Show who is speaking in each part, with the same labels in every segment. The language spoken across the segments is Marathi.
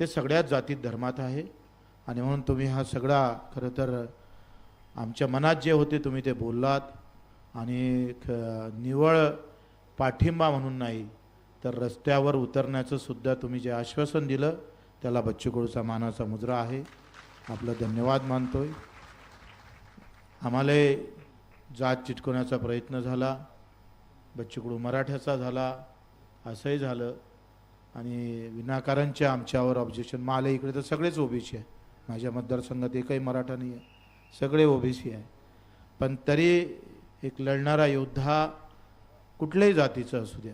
Speaker 1: ते सगळ्याच जातीत धर्मात आहे. आणि म्हणून तुम्ही हा सगळा खरं तर आमच्या मनात जे होते तुम्ही ते बोललात. आणि ख निवळ पाठिंबा म्हणून नाही तर रस्त्यावर उतरण्याचं सुद्धा तुम्ही जे आश्वासन दिलं त्याला बच्चू कडूचा मानाचा मुद्रा आहे. आपलं धन्यवाद मानतोय. आम्हाला जात चिटकवण्याचा प्रयत्न झाला. बच्चू कडू मराठ्याचा झाला. असंही झालं. आणि विनाकारांच्या आमच्यावर ऑब्जेक्शन माले इकडे तर सगळेच ओबीसी आहे. माझ्या मतदारसंघात एकही मराठा नाही आहे. सगळे ओबीसी आहे. पण तरी एक लढणारा योद्धा कुठल्याही जातीचा असू द्या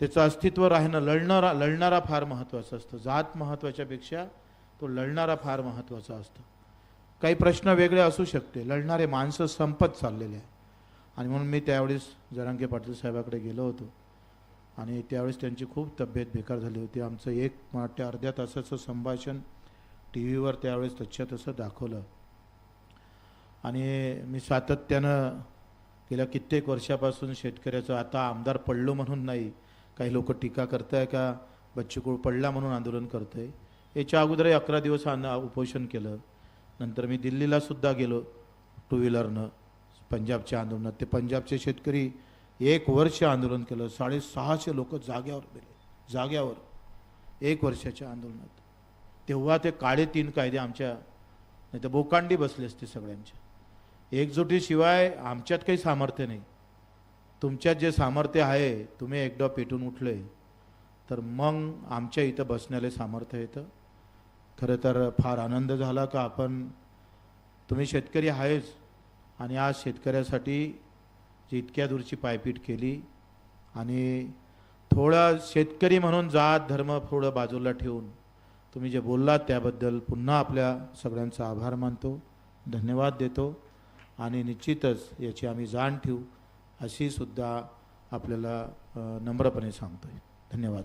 Speaker 1: त्याचं अस्तित्व राहणं लढणारा लढणारा फार महत्त्वाचं असतं. जात महत्त्वाच्यापेक्षा तो लढणारा फार महत्त्वाचा असतो. काही प्रश्न वेगळे असू शकते. लढणारे माणसं संपत चाललेले आहे. आणि म्हणून मी त्यावेळेस जरांगे पाटील साहेबाकडे गेलो होतो. आणि त्यावेळेस त्यांची खूप तब्येत बेकार झाली होती. आमचं एक मला अर्ध्या तासाचं संभाषण टी व्हीवर त्यावेळेस तच्छ्या तसं दाखवलं. आणि मी सातत्यानं गेल्या कित्येक वर्षापासून शेतकऱ्याचं आता आमदार पडलो म्हणून नाही काही लोक टीका करताय का बच्चूकूळ पडला म्हणून आंदोलन करतंय. याच्या अगोदरही अकरा दिवस आंद उपोषण केलं. नंतर मी दिल्लीला सुद्धा गेलो टू व्हीलरनं पंजाबच्या आंदोलनात. ते पंजाबचे शेतकरी एक वर्ष आंदोलन केलं. साडेसहाशे लोक जाग्यावर गेले. जाग्यावर. एक वर्षाच्या आंदोलनात. तेव्हा ते काळे तीन कायदे आमच्या नाही तर बोकांडी बसले असते सगळ्यांच्या एकजुटीशिवाय आमच्यात काही सामर्थ्य नाही. तुमच्यात जे सामर्थ्य आहे तुम्ही एकदा पेटून उठले तर मग आमच्या इथं बसण्याला सामर्थ्य येतं. खरं तर फार आनंद झाला का आपण तुम्ही शेतकरी आहेच आणि आज शेतकऱ्यासाठी जी इतक्या दूरची पायपीट केली आणि थोडा शेतकरी म्हणून जात धर्म थोडं बाजूला ठेवून तुम्ही जे बोललात त्याबद्दल पुन्हा आपल्या सगळ्यांचा आभार मानतो धन्यवाद देतो आणि निश्चितच याची आम्ही जाण ठेवू अशी सुद्धा आपल्याला नम्रपणे सांगतो आहे धन्यवाद.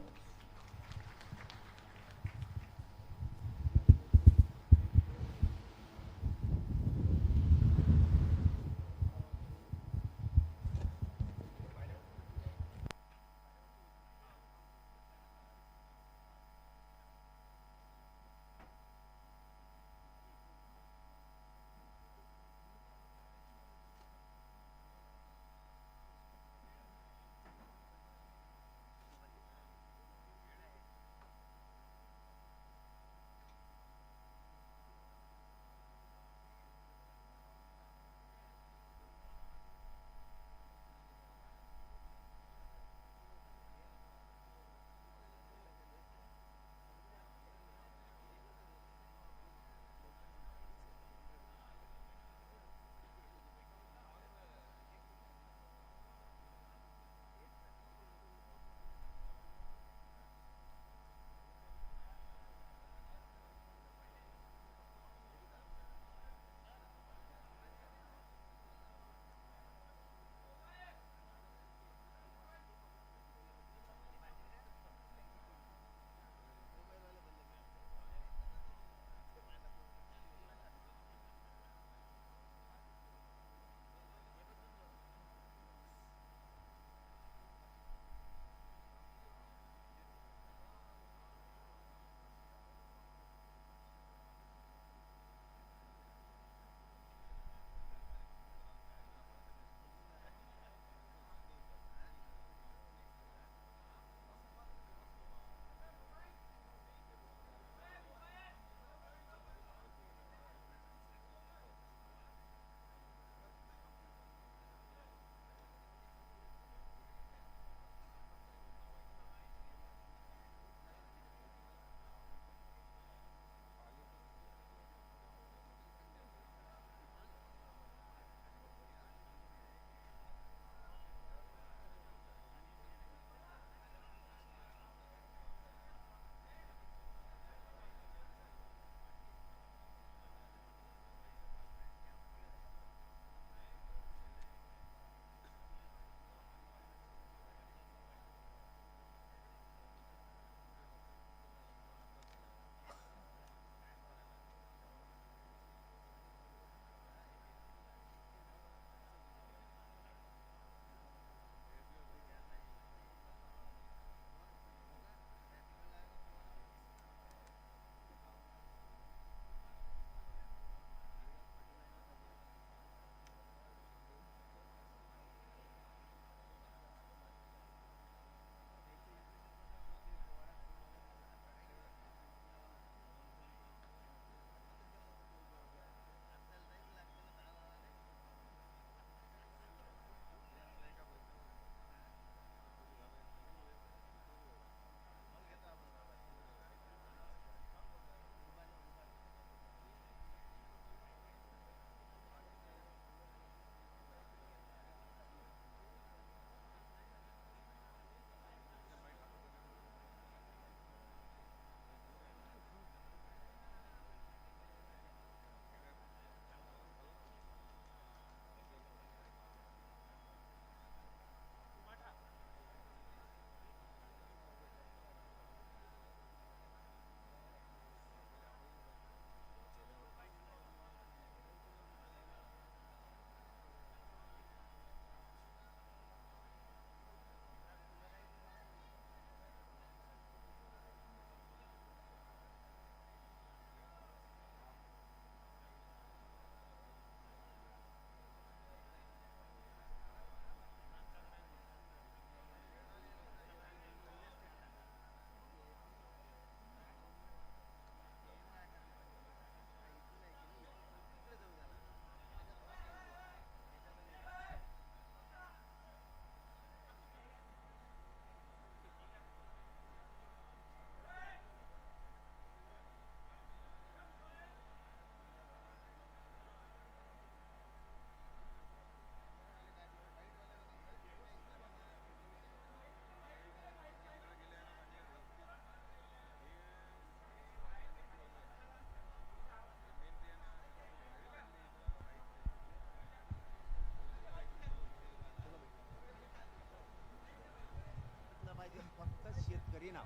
Speaker 2: शेतकरी ना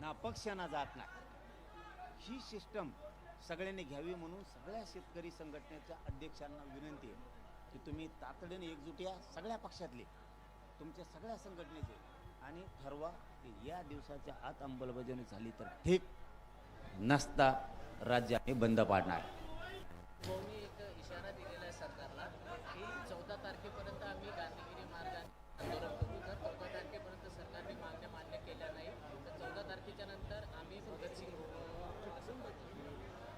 Speaker 2: ना पक्ष ना जात नाही. ही सिस्टम सगळ्यांनी घ्यावी म्हणून सगळ्या शेतकरी संघटनेच्या अध्यक्षांना विनंती आहे की तुम्ही तातडीने एकजूट या सगळ्या पक्षातले तुमच्या सगळ्या संघटनेचे. आणि ठरवा की या दिवसाच्या आत अंमलबजावणी झाली तर ठीक नसता राज्याने बंद पाडणार.
Speaker 3: भाऊनी एक इशारा दिलेला आहे सरकारला की चौदा तारखेपर्यंत आम्ही गांधी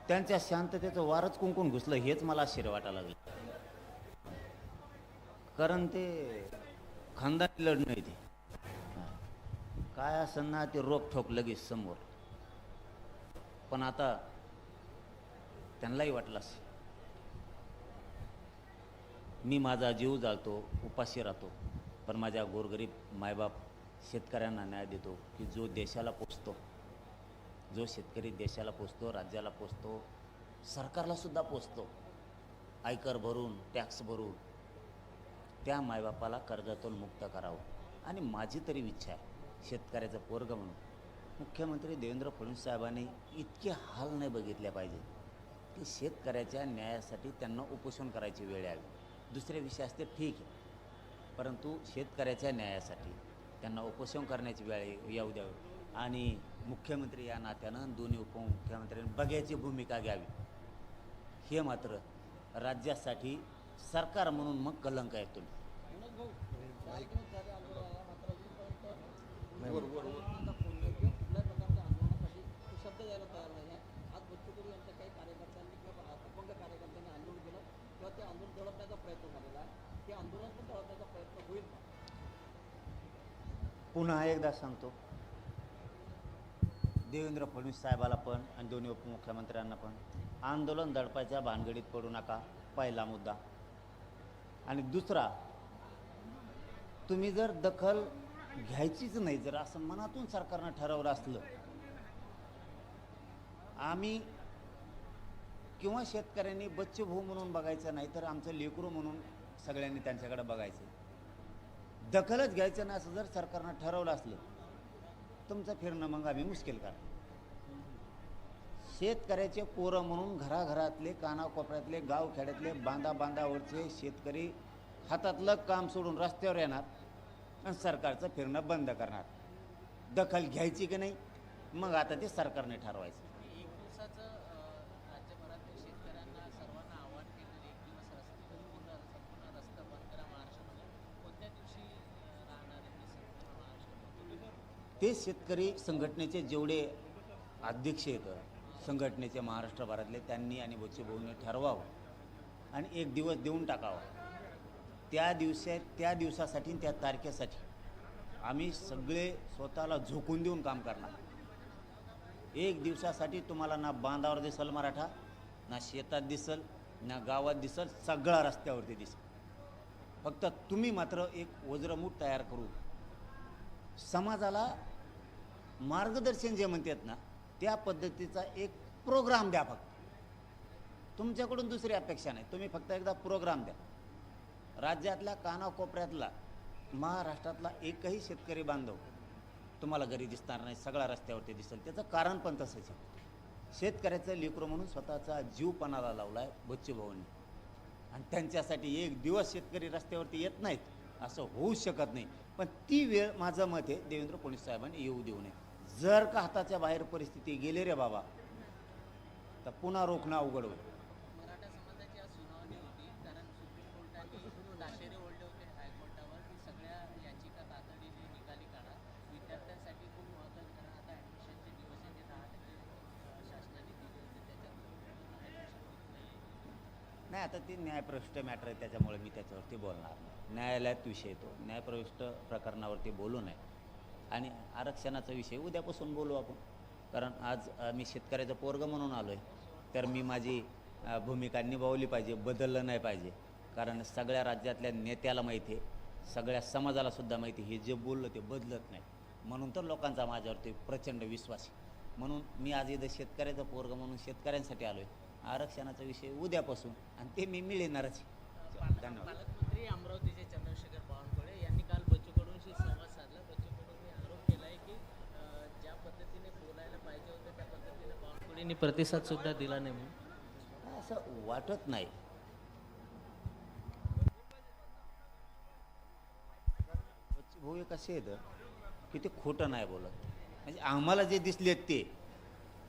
Speaker 2: त्यांच्या शांततेचं वारच कुंकून घुसलं हेच मला आश्चर्य वाटायला लागलं. कारण ते खानदानी लढणं आहे ते. काय असं ना ते रोख ठोक लगेच समोर. पण आता त्यांनाही वाटलं असेल. मी माझा जीव जाळतो उपाशी राहतो पण माझ्या गोरगरीब मायबाप शेतकऱ्यांना न्याय देतो की जो देशाला पोचतो जो शेतकरी देशाला पोचतो राज्याला पोचतो सरकारलासुद्धा पोचतो आयकर भरून टॅक्स भरून त्या मायबापाला कर्जातून मुक्त करावं. आणि माझी तरी इच्छा आहे शेतकऱ्याचं पोरग म्हणून. मुख्यमंत्री देवेंद्र फडणवीस साहेबांनी इतके हाल नाही बघितले पाहिजे की शेतकऱ्याच्या न्यायासाठी त्यांना उपोषण करायची वेळ यावी. दुसरे विषय असते ठीक आहे. परंतु शेतकऱ्याच्या न्यायासाठी त्यांना उपोषण करण्याची वेळ येऊ द्यावी. आणि मुख्यमंत्री या नात्यानं दोन्ही उपमुख्यमंत्र्यांनी बघ्याची भूमिका घ्यावी. हे मात्र राज्यासाठी सरकार म्हणून मग कलंक आहे तुम्ही.
Speaker 3: तो शब्द द्यायला तयार नाही. आहे आज बच्चू कडू यांच्या काही कार्यकर्त्यांनी किंवा अपंग कार्यकर्त्यांनी आंदोलन केलं किंवा ते आंदोलन दडपण्याचा प्रयत्न झालेला आहे. ते आंदोलन पण दडपण्याचा प्रयत्न होईल?
Speaker 2: पुन्हा एकदा सांगतो. देवेंद्र फडणवीस साहेबाला पण आणि दोन्ही उपमुख्यमंत्र्यांना पण आंदोलन दडपायच्या भानगडीत पडू नका पहिला मुद्दा. आणि दुसरा तुम्ही जर दखल घ्यायचीच नाही जर असं मनातून सरकारनं ठरवलं असलं आम्ही किंवा शेतकऱ्यांनी बच्चे भाऊ म्हणून बघायचं नाही तर आमचं लेकरू म्हणून सगळ्यांनी त्यांच्याकडे बघायचं. दखलच घ्यायचं नाही असं जर सरकारनं ठरवलं असलं तुमचं फिरणं मग आम्ही मुश्किल करा. शेतकऱ्याचे पोरं म्हणून घराघरातले कानाकोपऱ्यातले गावखेड्यातले बांधा बांधावरचे शेतकरी हातातलं काम सोडून रस्त्यावर येणार आणि सरकारचं फिरणं बंद करणार. दखल घ्यायची की नाही? मग आता ते सरकारने ठरवायचं
Speaker 3: एक दिवसाचं अं, राज्यभरातील शेतकऱ्यांना सर्वांना आव्हान केलेलं एक दिवस रस्ते पूर्ण संपूर्ण रस्ता बंद करा महाराष्ट्रामध्ये कोणत्या दिवशी अं, राहणार आहे ते संपूर्ण महाराष्ट्रामध्ये
Speaker 2: ते शेतकरी संघटनेचे जेवढे अध्यक्ष आहेत संघटनेचे महाराष्ट्रभरातले त्यांनी आणि बच्चूभाऊने ठरवावं आणि एक दिवस देऊन टाकावा. त्या दिवशी त्या दिवसासाठी त्या तारखेसाठी आम्ही सगळे स्वतःला झोकून देऊन काम करणार. एक दिवसासाठी तुम्हाला ना बांधावर दिसल मराठा ना शेतात दिसल ना गावात दिसल सगळा रस्त्यावरती दिसल. फक्त तुम्ही मात्र एक वज्रमूठ तयार करू. समाजाला मार्गदर्शन जे म्हणतात ना त्या पद्धतीचा एक प्रोग्राम द्या फक्त. तुमच्याकडून दुसरी अपेक्षा नाही. तुम्ही फक्त एकदा प्रोग्राम द्या. राज्यातल्या कानाकोपऱ्यातला महाराष्ट्रातला एकही शेतकरी बांधव तुम्हाला घरी दिसणार नाही सगळा रस्त्यावरती दिसेल. त्याचं कारण पण तसंच आहे. शेतकऱ्याचं लेकरू म्हणून स्वतःचा जीव पणाला लावला आहे बच्चू भाऊंनी आणि त्यांच्यासाठी एक दिवस शेतकरी रस्त्यावरती येत नाहीत. असं होऊच शकत नाही. पण ती वेळ माझं मत आहे देवेंद्र फडणवीस साहेबांनी येऊ देऊ नये. जर का हाताच्या बाहेर परिस्थिती गेली रे बाबा तर पुन्हा रोखणं अवघड होईल.
Speaker 3: नाही
Speaker 2: नाही आता ती न्यायप्रविष्ट मॅटर आहे त्याच्यामुळे मी त्याच्यावरती बोलणार नाही. न्यायालयात विषय येतो. न्यायप्रविष्ट प्रकरणावरती बोलू नये. आणि आरक्षणाचा विषय उद्यापासून बोलू आपण. कारण आज मी शेतकऱ्याचं पोरग म्हणून आलो आहे तर मी माझी भूमिका निभावली पाहिजे बदललं नाही पाहिजे. कारण सगळ्या राज्यातल्या नेत्याला माहिती आहे. सगळ्या समाजालासुद्धा माहिती हे जे बोललं ते बदलत नाही. म्हणून तर लोकांचा माझ्यावरती प्रचंड विश्वास आहे. म्हणून मी आज इथं शेतकऱ्याचं पोरग म्हणून शेतकऱ्यांसाठी आलो आहे आरक्षणाचा विषय उद्यापासून. आणि ते मी मिळणारच धन्यवाद.
Speaker 3: मंत्री अमरावतीचे चंद्रशेखर बावनकुळे यांनी काल बच्चूकडूनशी संवाद साधला. बच्चूकडून आरोप केला आहे की ज्या पद्धतीने बोलायला पाहिजे होतं त्या पद्धतीने बावनकुळेंनी प्रतिसादसुद्धा दिला नाही म्हणून.
Speaker 2: असं वाटत नाही. भाऊ एक असे येतं की ते खोटं नाही बोलत. म्हणजे आम्हाला जे दिसलेत ते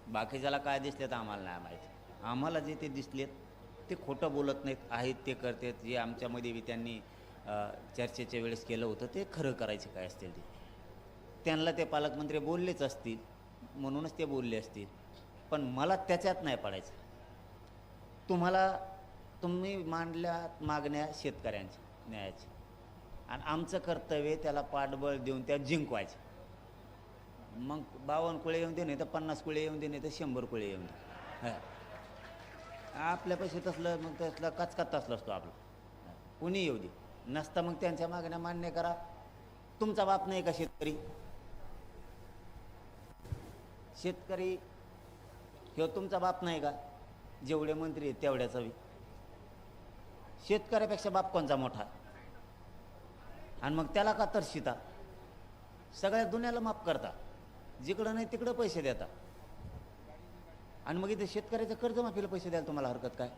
Speaker 2: बाकीच्याला काय दिसलेत आम्हाला नाही माहिती. आम्हाला जे ते दिसलेत ते खोटं बोलत नाहीत आहेत ते करतात जे आमच्यामध्ये बी त्यांनी चर्चेच्या वेळेस केलं होतं ते खरं करायचे काय असतील ते. त्यांना ते पालकमंत्री बोललेच असतील म्हणूनच ते बोलले असतील. पण मला त्याच्यात नाही पडायचं. तुम्हाला तुम्ही मांडल्या मागण्या शेतकऱ्यांच्या न्यायाची आणि आमचं कर्तव्य त्याला पाठबळ देऊन त्या जिंकवायचे. मग बावन्न कुळे येऊन दे नाही तर पन्नास कुळे येऊन दे नाही तर शंभर कुळे येऊन दे. आपल्या पैसे तसलं मग तसलं कचकत तसलं असतो आपलं. कुणी येऊ दे. नसता मग त्यांच्या मागण्या मान्य करा. तुमचा बाप नाही का शेतकरी? शेतकरी ह्यो तुमचा बाप नाही का? जेवढे मंत्री आहेत तेवढ्याचा बी. शेतकऱ्यापेक्षा बाप कोणचा मोठा? आणि मग त्याला का तरशिता? सगळ्या दुनियाला माफ करता. जिकडं नाही तिकडं पैसे देता. आणि मग इथे शेतकऱ्याचं कर्जमाफीला पैसे द्यायला तुम्हाला हरकत काय?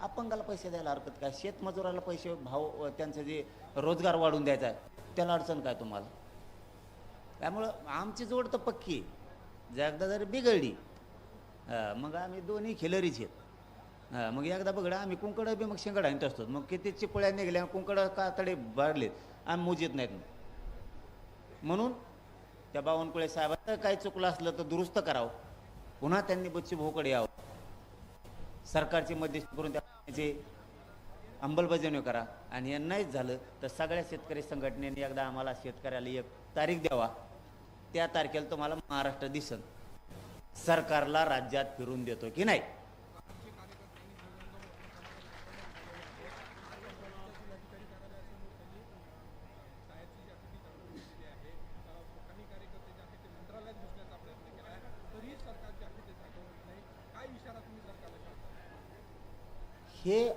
Speaker 2: अपंगाला पैसे द्यायला हरकत काय? शेतमजुराला पैसे भाव त्यांचं जे रोजगार वाढवून द्यायचा आहे त्याला अडचण काय तुम्हाला? त्यामुळं आमची जोड तर पक्की जर एकदा जर बिघडली हा, मग आम्ही दोन्ही खिलरीच आहेत. मग एकदा बघडा आम्ही कुंकडं बी मग शेंगड आणत असतो. मग किती चिपळ्या निघल्या कुंकडं का तडे भरलेत आम्ही मोजत नाहीत मग. म्हणून त्या बावनकुळे साहेबांचं काही चुकलं असलं तर दुरुस्त करावं. पुन्हा त्यांनी बच्ची भाऊकडे यावं सरकारची मध्यस्थ करून त्याचे अंमलबजावणी करा. आणि हे नाहीच झालं तर सगळ्या शेतकरी संघटनेने एकदा आम्हाला शेतकऱ्याला एक तारीख द्यावा. त्या तारखेला तुम्हाला महाराष्ट्र दिसन. सरकारला राज्यात फिरून देतो की नाही?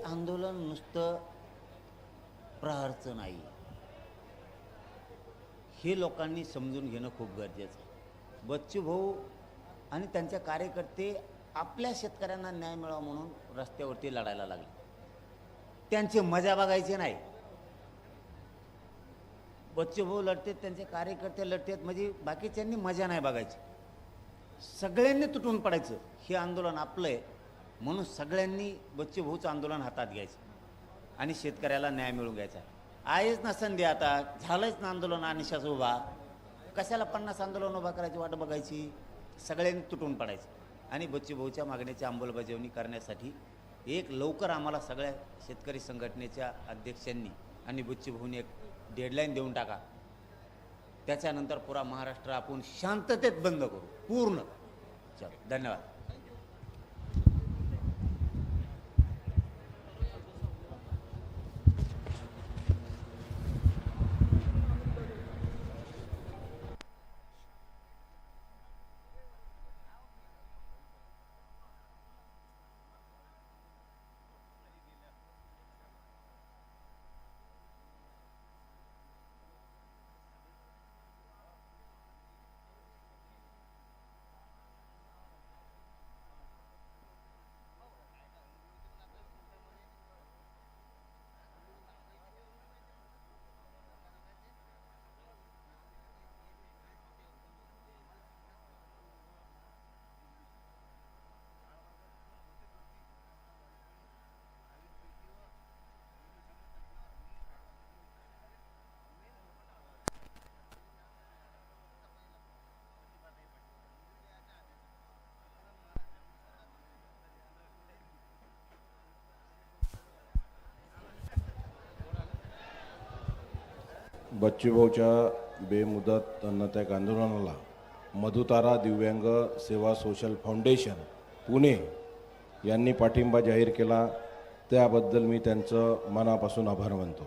Speaker 2: आंदोलन नुसतं प्रहारचं नाही. हे लोकांनी समजून घेणं खूप गरजेचं आहे. बच्चू भाऊ आणि त्यांचे कार्यकर्ते आपल्या शेतकऱ्यांना न्याय मिळावा म्हणून रस्त्यावरती लढायला लागले. त्यांची मजा बघायची नाही. बच्चू भाऊ लढतेत त्यांचे कार्यकर्ते लढतेत म्हणजे बाकीच्यांनी मजा नाही बघायची. सगळ्यांनी तुटून पडायचं. हे आंदोलन आपलं आहे. म्हणून सगळ्यांनी बच्चू भाऊचं आंदोलन हातात घ्यायचं आणि शेतकऱ्याला न्याय मिळवून घ्यायचा. आहेच ना संधी आता. झालंच ना आंदोलन अनिशाच उभा. कशाला पन्नास आंदोलन उभा करायची वाट बघायची? सगळ्यांनी तुटून पडायचं. आणि बच्चू भाऊच्या मागण्याची अंमलबजावणी करण्यासाठी एक लवकर आम्हाला सगळ्या शेतकरी संघटनेच्या अध्यक्षांनी आणि बच्चू एक डेडलाईन देऊन टाका. त्याच्यानंतर पुरा महाराष्ट्र आपण शांततेत बंद करू. पूर्ण. चल धन्यवाद.
Speaker 4: बच्चूभाऊच्या बेमुदत अन्नत्याग आंदोलनाला मधुतारा दिव्यांग सेवा सोशल फाउंडेशन पुणे यांनी पाठिंबा जाहीर केला. त्याबद्दल मी त्यांचं मनापासून आभार मानतो.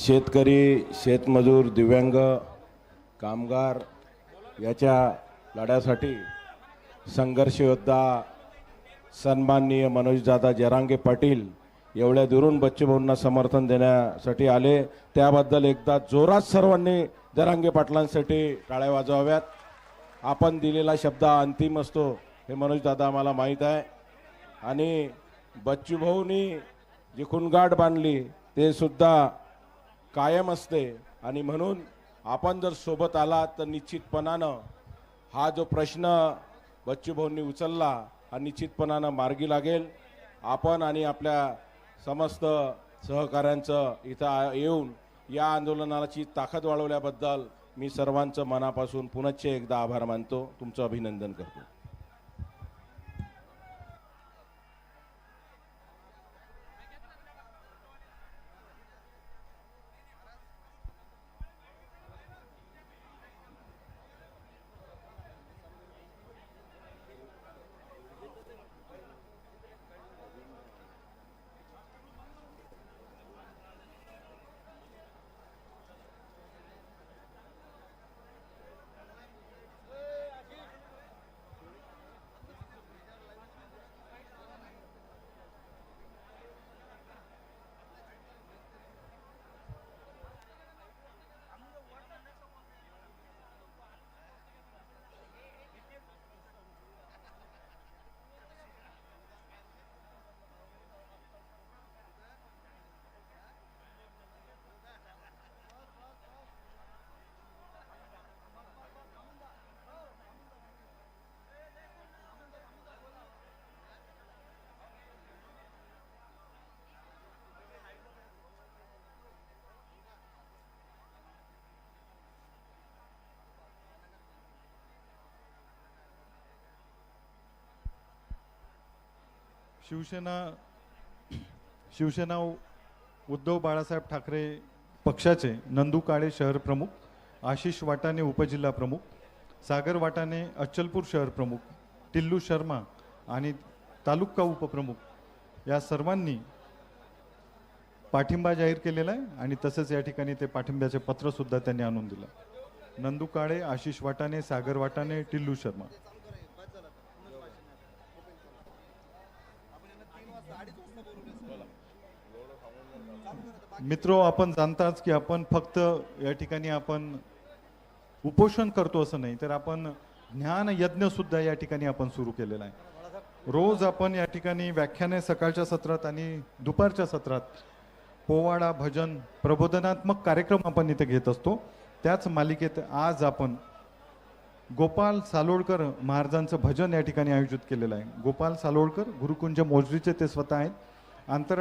Speaker 4: शेतकरी शेतमजूर दिव्यांग कामगार याच्या लढ्यासाठी संघर्षयोद्धा सन्माननीय मनोजदादा जरांगे पाटील एवढ्या दुरून बच्चूभाऊंना समर्थन देण्यासाठी आले. त्याबद्दल एकदा जोरात सर्वांनी जरांगे पाटलांसाठी टाळ्या वाजवाव्यात. आपण दिलेला शब्द अंतिम असतो हे मनोजदादा आम्हाला माहीत आहे. आणि बच्चूभाऊनी जी खुणगाठ बांधली ते सुद्धा कायम असते. आणि म्हणून आपण जर सोबत आलात तर निश्चितपणानं हा जो प्रश्न बच्चूभाऊंनी उचलला हा निश्चितपणानं मार्गी लागेल. आपण आणि आपल्या समस्त सहकाऱ्यांचं इथं येऊन या आंदोलनाची ताकद वाढवल्याबद्दल मी सर्वांचं मनापासून पुनश्च एकदा आभार मानतो. तुमचं अभिनंदन करतो.
Speaker 5: शिवसेना शिवसेना उद्धव बाळासाहेब ठाकरे पक्षाचे नंदू काळे शहर प्रमुख आशिष वाटाणे उपजिल्हा प्रमुख सागर वाटाणे अच्चलपूर शहर प्रमुख टिल्लू शर्मा आणि तालुका उपप्रमुख या सर्वांनी पाठिंबा जाहीर केलेला आहे आणि तसंच या ठिकाणी ते पाठिंब्याचे पत्रसुद्धा त्यांनी आणून दिलं. नंदू काळे आशिष वाटाणे सागर वाटाणे टिल्लू शर्मा. मित्रो आपण जाणताच की आपण फक्त या ठिकाणी आपण उपोषण करतो असं नाही तर आपण ज्ञान यज्ञ सुद्धा या ठिकाणी आपण सुरू केलेला आहे. रोज आपण या ठिकाणी व्याख्याने सकाळच्या सत्रात आणि दुपारच्या सत्रात पोवाडा भजन प्रबोधनात्मक कार्यक्रम आपण इथे घेत असतो. त्याच मालिकेत आज आपण गोपाल सालोडकर महाराजांचं भजन या ठिकाणी आयोजित केलेलं आहे. गोपाल सालोडकर गुरुकुंज मोजरीचे ते स्वतः आहेत. आंतरराष्ट्रीय